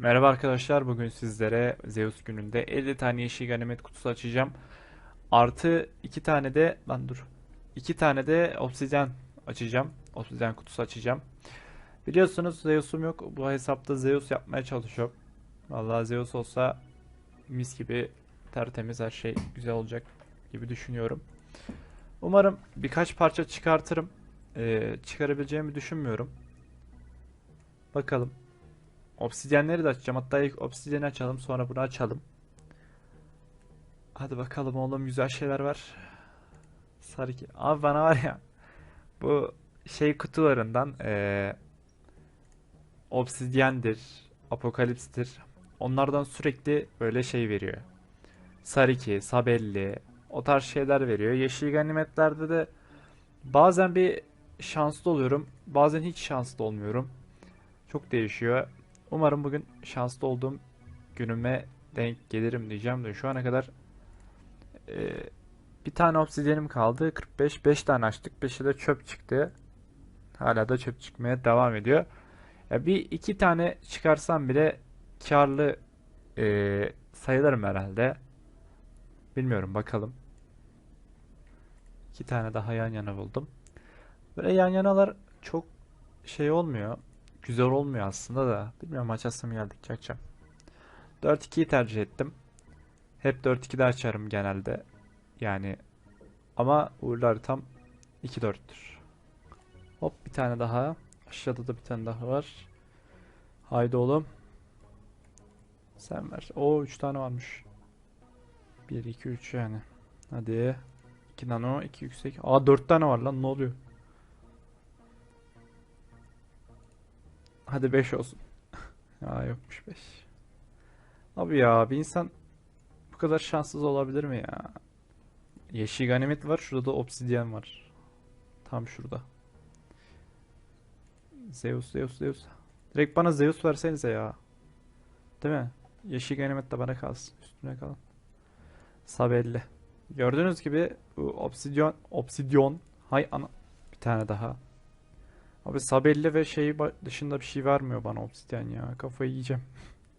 Merhaba arkadaşlar, bugün sizlere Zeus gününde 50 tane yeşil ganimet kutusu açacağım. Artı 2 tane de, lan dur, 2 tane de obsidyen açacağım. Obsidyen kutusu açacağım. Biliyorsunuz Zeus'um yok. Bu hesapta Zeus yapmaya çalışıyorum. Vallahi Zeus olsa mis gibi tertemiz her şey güzel olacak gibi düşünüyorum. Umarım birkaç parça çıkartırım. Ee, çıkarabileceğimi düşünmüyorum. Bakalım. Obsidyenleri de açacağım. Hatta ilk obsidyeni açalım sonra bunu açalım. Hadi bakalım oğlum güzel şeyler var. Sarı ki. Abi bana var ya bu şey kutularından eee obsidyendir, apokalipstir. Onlardan sürekli böyle şey veriyor. Sariki, Sabelli o tarz şeyler veriyor. Yeşil ganimetlerde de bazen bir şanslı oluyorum. Bazen hiç şanslı olmuyorum. Çok değişiyor. Umarım bugün şanslı olduğum günüme denk gelirim diyeceğim de şu ana kadar e, bir tane obsidyenim kaldı. 45. 5 tane açtık. 5'i de çöp çıktı. Hala da çöp çıkmaya devam ediyor. Ya bir iki tane çıkarsam bile karlı e, sayılırım herhalde. Bilmiyorum bakalım. İki tane daha yan yana buldum. Böyle yan yanalar çok şey olmuyor. Güzel olmuyor aslında da. Bilmiyorum açasım geldikçe açacağım. 4-2'yi tercih ettim. Hep 4-2'de açarım genelde. Yani ama uğurlu haritam 2-4'tür. Hop bir tane daha. Aşağıda da bir tane daha var. Haydi oğlum. Sen ver. O 3 tane varmış. 1 2 3 yani. Hadi. 2 nano, 2 yüksek. Aa 4 tane var lan ne oluyor? Hadi 5 olsun. Ya yokmuş 5. Abi ya bir insan bu kadar şanssız olabilir mi ya? Yeşil ganimet var. Şurada da obsidyen var. Tam şurada. Zeus, Zeus, Zeus. Direkt bana Zeus versenize ya. Değil mi? Yeşil ganimet de bana kalsın. Üstüne kalın. Sabelli. Gördüğünüz gibi bu obsidyon, obsidyon. Hay ana. Bir tane daha. Abi Sabelli ve şey dışında bir şey vermiyor bana obsidyen ya. Kafayı yiyeceğim.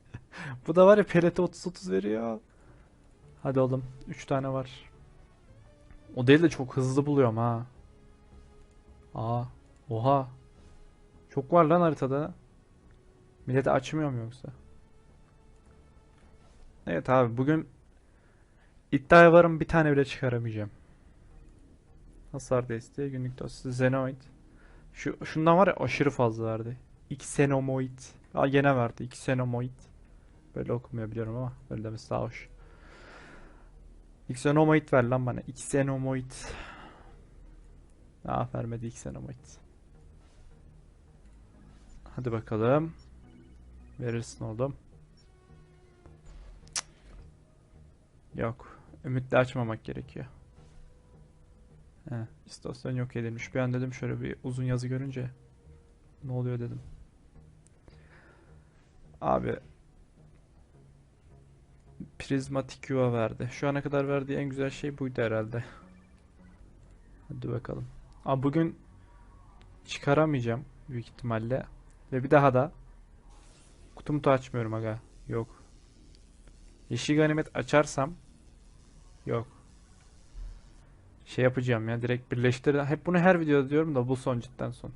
Bu da var ya pelete 30-30 veriyor. Hadi oğlum. 3 tane var. O değil de çok hızlı buluyorum ha. Aa. Oha. Çok var lan haritada. Millete açmıyor mu yoksa? Evet abi bugün iddiaya varım bir tane bile çıkaramayacağım. Hasar desteği günlük dosyası Zenoid. Şu, şundan var ya aşırı fazla verdi. Xenomoid. Aa gene verdi. Xenomoid. Böyle okumuyor biliyorum ama böyle demesi daha hoş. Xenomoid ver lan bana. Xenomoid. Aa vermedi Xenomoid. Hadi bakalım. Verirsin oğlum. Yok. Ümitli açmamak gerekiyor. He, istasyon yok edilmiş. Bir an dedim şöyle bir uzun yazı görünce ne oluyor dedim. Abi prizmatik yuva verdi. Şu ana kadar verdiği en güzel şey buydu herhalde. Hadi bakalım. Abi bugün çıkaramayacağım büyük ihtimalle. Ve bir daha da kutumutu açmıyorum aga. Yok. Yeşil ganimet açarsam yok. Şey yapacağım ya direkt birleştir. Hep bunu her videoda diyorum da bu son cidden son.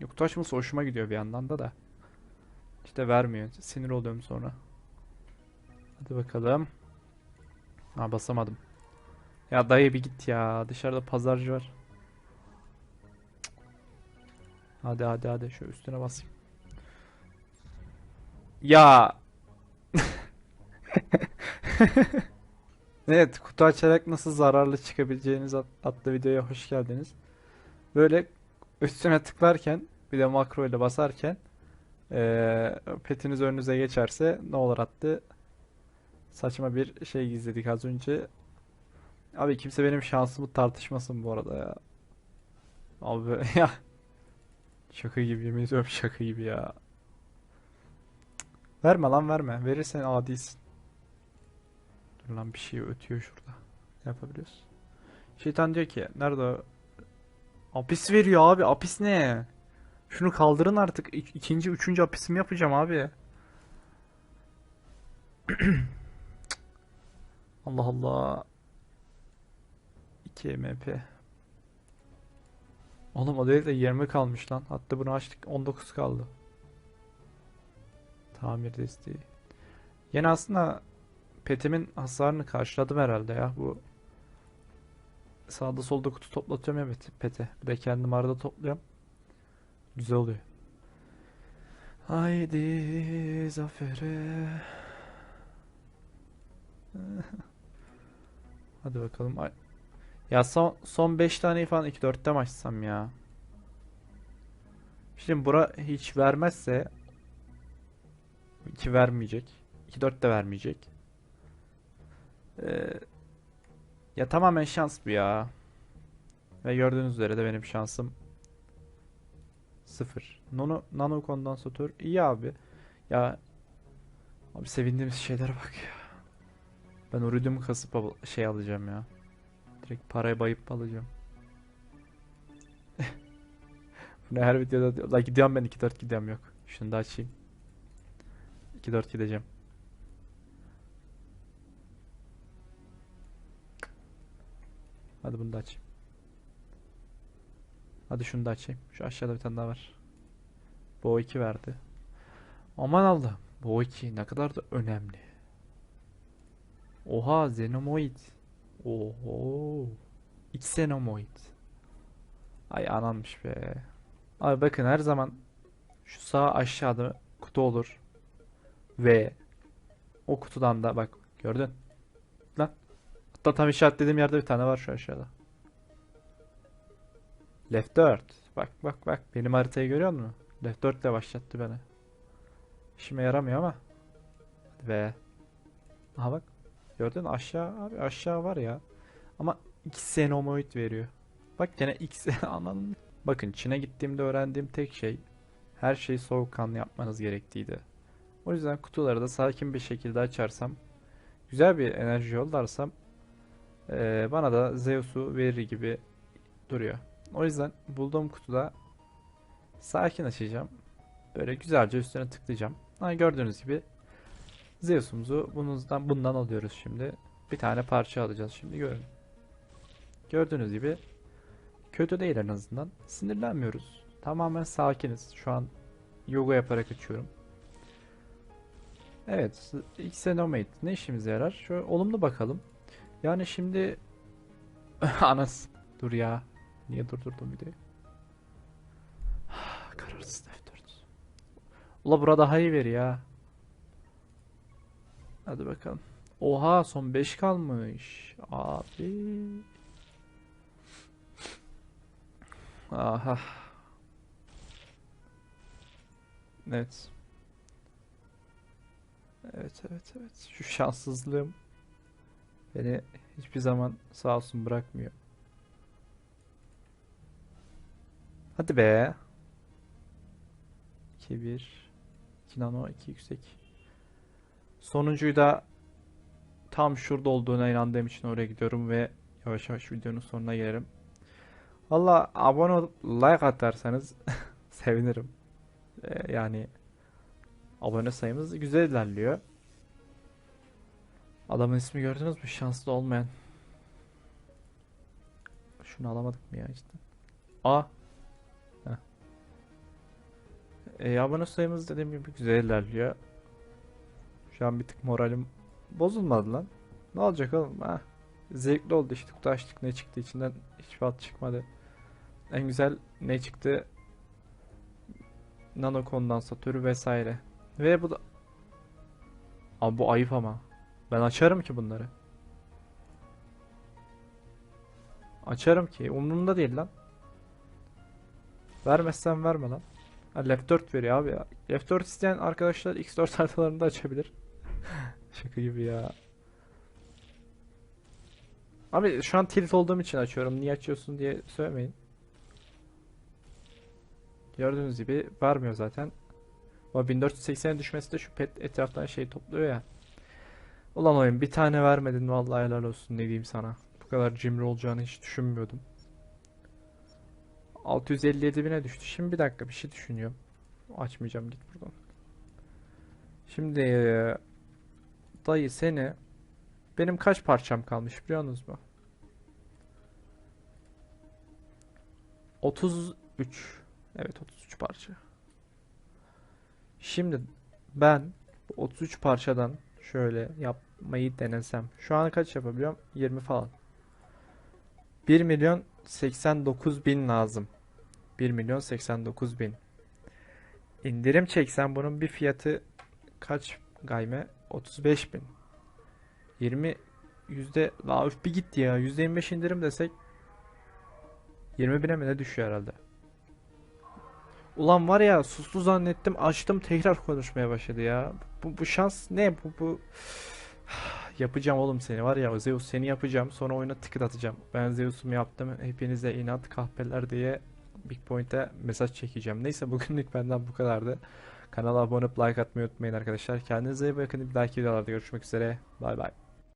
Yok kutu açması hoşuma gidiyor bir yandan da da. İşte vermiyor. Sinir oluyorum sonra. Hadi bakalım. Ha basamadım. Ya dayı bir git ya. Dışarıda pazarcı var. Hadi hadi hadi şu üstüne basayım. Ya. Evet, kutu açarak nasıl zararlı çıkabileceğiniz ad- adlı videoya hoş geldiniz. Böyle üstüne tıklarken bir de makro ile basarken eee, petiniz önünüze geçerse ne olur attı. Saçma bir şey gizledik az önce. Abi kimse benim şansımı tartışmasın bu arada ya. Abi ya şaka gibi yemin ediyorum şaka gibi ya. Verme lan verme. Verirsen adisin. Dur lan bir şey ötüyor şurada. Ne yapabiliyoruz? Şeytan diyor ki nerede o? Apis veriyor abi. Apis ne? Şunu kaldırın artık. İk- ikinci, üçüncü apisimi yapacağım abi. Allah Allah. 2 MP. Oğlum de 20 kalmış lan. Hatta bunu açtık 19 kaldı. Tamir desteği. Yine aslında petimin hasarını karşıladım herhalde ya. Bu sağda solda kutu toplatıyorum ya pete. Bir de kendim arada topluyorum. Güzel oluyor. Haydi zafere. Hadi bakalım. Ay- Ya son son 5 taneyi falan 2 4'te mi açsam ya? Şimdi bura hiç vermezse 2 vermeyecek. 2 4 de vermeyecek. Ee, ya tamamen şans bu ya. Ve gördüğünüz üzere de benim şansım sıfır. Nano, nano kondansatör iyi abi. Ya abi sevindiğimiz şeylere bak ya. Ben iridium kasıp al- şey alacağım ya. Direkt parayı bayıp alacağım. Bu ne her videoda diyor. La gidiyorum ben 2-4 gidiyorum yok. Şunu da açayım. 2-4 gideceğim. Hadi bunu da açayım. Hadi şunu da açayım. Şu aşağıda bir tane daha var. Bu o 2 verdi. Aman Allah'ım. Bu o 2 ne kadar da önemli. Oha Xenomoid. Oho. Xenomoid. Ay ananmış be. Abi bakın her zaman şu sağ aşağıda kutu olur. Ve o kutudan da bak gördün. Hatta tam işaretlediğim yerde bir tane var şu aşağıda. Left 4. Bak bak bak benim haritayı görüyor musun? Left 4 ile başlattı beni. İşime yaramıyor ama. Ve aha bak. Gördün aşağı abi aşağı var ya. Ama X Xenomoid veriyor. Bak gene X ananın. Bakın Çin'e gittiğimde öğrendiğim tek şey her şeyi soğukkanlı yapmanız gerektiğiydi. O yüzden kutuları da sakin bir şekilde açarsam güzel bir enerji yollarsam eee, bana da Zeus'u verir gibi duruyor. O yüzden bulduğum kutuda sakin açacağım. Böyle güzelce üstüne tıklayacağım. Ha, gördüğünüz gibi Zeus'umuzu bundan, bundan alıyoruz şimdi. Bir tane parça alacağız şimdi görün. Gördüğünüz gibi kötü değil en azından. Sinirlenmiyoruz. Tamamen sakiniz. Şu an yoga yaparak açıyorum. Evet, Xenomate ne işimize yarar? Şöyle olumlu bakalım. Yani şimdi Anas dur ya. Niye durdurdum videoyu? Kararsız F4. Ula burada daha iyi veri ya. Hadi bakalım. Oha son 5 kalmış. Abi. Aha. Evet. Evet evet evet. Şu şanssızlığım beni hiçbir zaman sağ olsun bırakmıyor. Hadi be. 2 1 2 nano 2 yüksek. Sonuncuyu da tam şurada olduğuna inandığım için oraya gidiyorum ve yavaş yavaş videonun sonuna gelirim. Valla abone like atarsanız sevinirim. Ee, yani abone sayımız güzel ilerliyor. Adamın ismi gördünüz mü? Şanslı olmayan. Şunu alamadık mı ya işte. A. E, abone sayımız dediğim gibi güzel ilerliyor. Şu an bir tık moralim bozulmadı lan. Ne olacak oğlum? Ha. Zevkli oldu işte kutu açtık ne çıktı içinden hiçbir alt çıkmadı. En güzel ne çıktı? Nano kondansatörü vesaire. Ve bu da Abi bu ayıp ama. Ben açarım ki bunları. Açarım ki. Umurumda değil lan. Vermezsen verme lan. Ha, Left 4 veriyor abi ya. Left 4 isteyen arkadaşlar X4 haritalarında açabilir. Şaka gibi ya. Abi şu an tilt olduğum için açıyorum. Niye açıyorsun diye söylemeyin. Gördüğünüz gibi vermiyor zaten. Ama 1480'e düşmesi de şu pet etraftan şey topluyor ya. Ulan oyun bir tane vermedin vallahi helal olsun ne diyeyim sana. Bu kadar cimri olacağını hiç düşünmüyordum. 657 bine düştü. Şimdi bir dakika bir şey düşünüyorum. Açmayacağım git buradan. Şimdi eee, dayı seni benim kaç parçam kalmış biliyor musunuz mu? 33. Evet 33 parça. Şimdi ben bu 33 parçadan şöyle yapmayı denesem. Şu an kaç yapabiliyorum? 20 falan. 1 milyon 89 bin lazım. 1 milyon 89 bin. İndirim çeksem bunun bir fiyatı kaç gayme? 35 bin. 20 yüzde la üf bir gitti ya. Yüzde 25 indirim desek 20 bine mi ne düşüyor herhalde. Ulan var ya suslu zannettim açtım tekrar konuşmaya başladı ya. Bu, bu şans ne bu bu yapacağım oğlum seni var ya Zeus seni yapacağım sonra oyuna tıkıt atacağım. Ben Zeus'umu yaptım hepinize inat kahpeler diye Big Point'e mesaj çekeceğim. Neyse bugünlük benden bu kadardı. Kanala abone olup like atmayı unutmayın arkadaşlar. Kendinize iyi bakın. Bir dahaki videolarda görüşmek üzere. Bay bay.